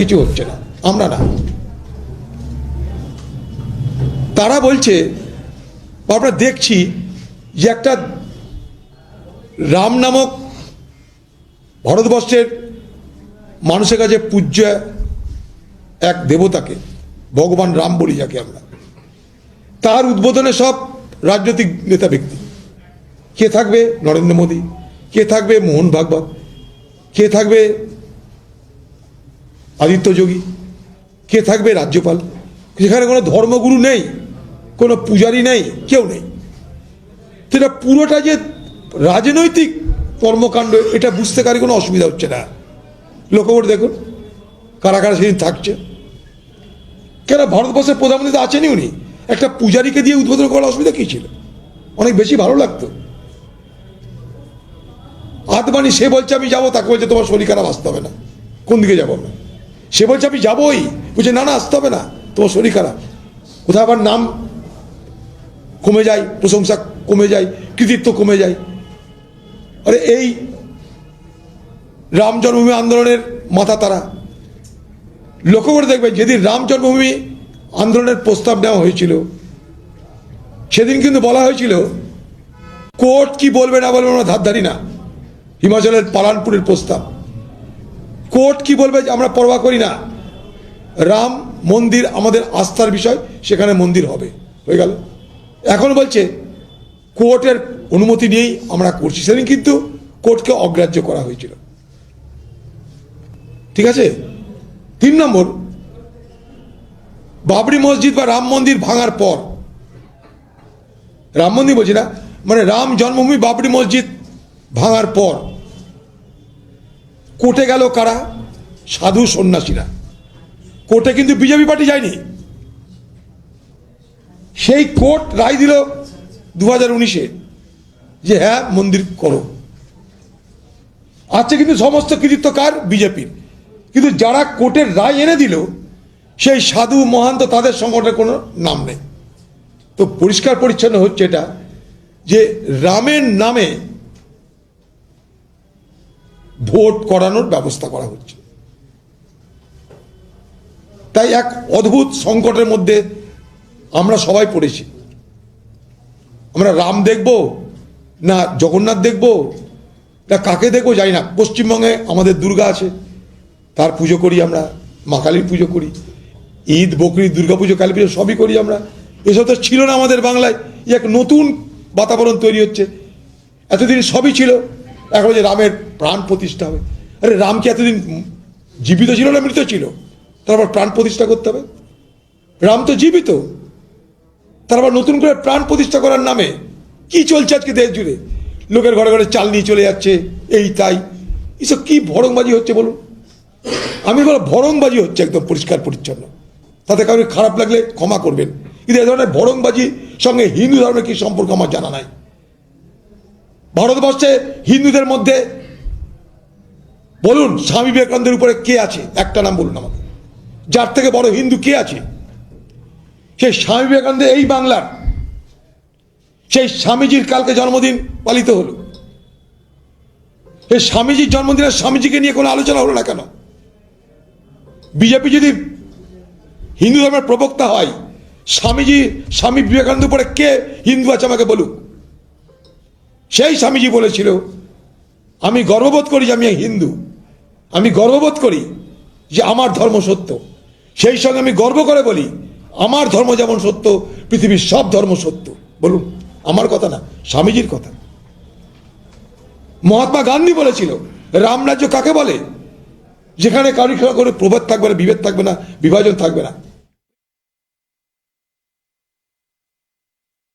কিছু হচ্ছে না, আমরা না। তারা বলছে, আমরা দেখছি যে একটা রাম নামক ভারতবর্ষের মানুষের কাছে পূজ্য এক দেবতাকে, ভগবান রাম বলি যাকে আমরা। তার উদ্বোধনে সব রাজনৈতিক নেতা ব্যক্তি। কে থাকবে নরেন্দ্র মোদী? কে থাকবে মোহন ভাগবত? কে থাকবে আদিত্য যোগী। কে থাকবে? রাজ্যপাল। সেখানে কোনো ধর্মগুরু নেই, কোনো পূজারি নেই, কেউ নেই। সেটা পুরোটা যে রাজনৈতিক কর্মকাণ্ড, এটা বুঝতে কারি কোনো অসুবিধা হচ্ছে না। লক্ষ্য করে দেখুন কারা কারা সেদিন থাকছে। কেন? ভারতবর্ষের প্রধানমন্ত্রী তো আছেনই উনি। একটা পূজারীকে দিয়ে উদ্বোধন করার অসুবিধা কী ছিল? অনেক বেশি ভালো লাগতো। আদমানি সে বলছে, আমি যাব। তাকে বলছে, তোমার শরীর খারাপ, আসতে হবে না। কোন দিকে যাব আমরা? সে বলছে, আমি যাবোই। বলছে, না না, আসতে হবে না। তোমার শরীর খারাপ। কোথাও আবার নাম কমে যায়, প্রশংসা কমে যায়, কৃতিত্ব কমে যায়। আরে এই রাম জন্মভূমি আন্দোলনের মাথা তারা। লক্ষ্য করে দেখবেন যেদিন রাম জন্মভূমি আন্দোলনের প্রস্তাব নেওয়া হয়েছিল, সেদিন কিন্তু বলা হয়েছিল, কোর্ট কি বলবে না বলবে আমরা ধারধারি না। হিমাচলের পালানপুরের প্রস্তাব। কোর্ট কি বলবে যে আমরা পরোয়া করি না? রাম মন্দির আমাদের আস্থার বিষয়, সেখানে মন্দির হবে। হয়ে গেল। এখন বলছে, কোর্টের অনুমতি নিয়েই আমরা করছি। সেদিন কিন্তু কোর্টকে অগ্রাহ্য করা হয়েছিল। ঠিক আছে? তিন নম্বর, বাবরি মসজিদ বা রাম মন্দির ভাঙার পর, রাম মন্দির বলছি না মানে রাম জন্মভূমি বাবরি মসজিদ ভাঙার পর কোর্টে গেল কারা? সাধু সন্ন্যাসীরা। কোর্টে কিন্তু বিজেপি পার্টি যায়নি। সেই কোর্ট রায় দিল দু হাজার উনিশে যে হ্যাঁ মন্দির করো। আজকে কিন্তু সমস্ত কৃতিত্ব কার? বিজেপির। কিন্তু যারা কোর্টের রায় এনে দিল, সেই সাধু, মহান্ত তাদের সংগঠনের কোনো নাম নেই। তো পরিষ্কার পরিচ্ছন্ন হচ্ছে এটা যে রামের নামে ভোট করানোর ব্যবস্থা করা হচ্ছে। তাই এক অদ্ভুত সংকটের মধ্যে আমরা সবাই পড়েছি। আমরা রাম দেখব না জগন্নাথ দেখব না কাকে দেখব জানি না। পশ্চিমবঙ্গে আমাদের দুর্গা আছে, তার পুজো করি আমরা, মা কালীর পুজো করি, ঈদ, বকরি, দুর্গা পুজো, কালী পুজো সবই করি আমরা। এসব তো ছিল না আমাদের বাংলায় এক নতুন বাতাবরণ তৈরি হচ্ছে। এতদিন সবই ছিল, এখন যে রামের প্রাণ প্রতিষ্ঠা হবে। আরে রাম কি এতদিন জীবিত ছিল না মৃত ছিল? তারপর প্রাণ প্রতিষ্ঠা করতে হবে? রাম তো জীবিত। তারপর নতুন করে প্রাণ প্রতিষ্ঠা করার নামে কি চলছে আজকে দেশ জুড়ে? লোকের ঘরে ঘরে চাল নিয়ে চলে যাচ্ছে, এই তাই। এসব কি ভরংবাজি হচ্ছে বলুন? আমি বলো ভরংবাজি হচ্ছে একদম পরিষ্কার পরিচ্ছন্ন। তাতে কারোর খারাপ লাগলে ক্ষমা করবেন। কিন্তু এ ধরনের ভরংবাজি সঙ্গে হিন্দু ধর্মের কি সম্পর্ক আমার জানা নাই। ভারতবর্ষে হিন্দুদের মধ্যে বলুন, স্বামী বিবেকানন্দের উপরে কে আছে? একটা নাম বলুন আমাকে। যার থেকে বড় হিন্দু কে আছে? সেই স্বামী বিবেকানন্দ এই বাংলার। সেই স্বামীজির কালকে জন্মদিন পালিত হলো। এই স্বামীজির জন্মদিনে স্বামীজিকে নিয়ে কোনো আলোচনা হলো না কেন? বিজেপি যদি হিন্দু ধর্মের প্রবক্তা হয়, স্বামীজি, স্বামী বিবেকানন্দ উপরে কে হিন্দু আছে আমাকে বলুক? সেই স্বামীজি বলেছিল, আমি গর্ববোধ করি যে আমি হিন্দু। আমি গর্ববোধ করি যে আমার ধর্ম সত্য। সেই সঙ্গে আমি গর্ব করে বলি, আমার ধর্ম যেমন সত্য, পৃথিবীর সব ধর্ম সত্য। বলুন, আমার কথা না, স্বামীজির কথা। মহাত্মা গান্ধী বলেছিল রামরাজ্য কাকে বলে? যেখানে কারও কোনো প্রভেদ থাকবে না, বিভেদ থাকবে না, বিভাজন থাকবে না।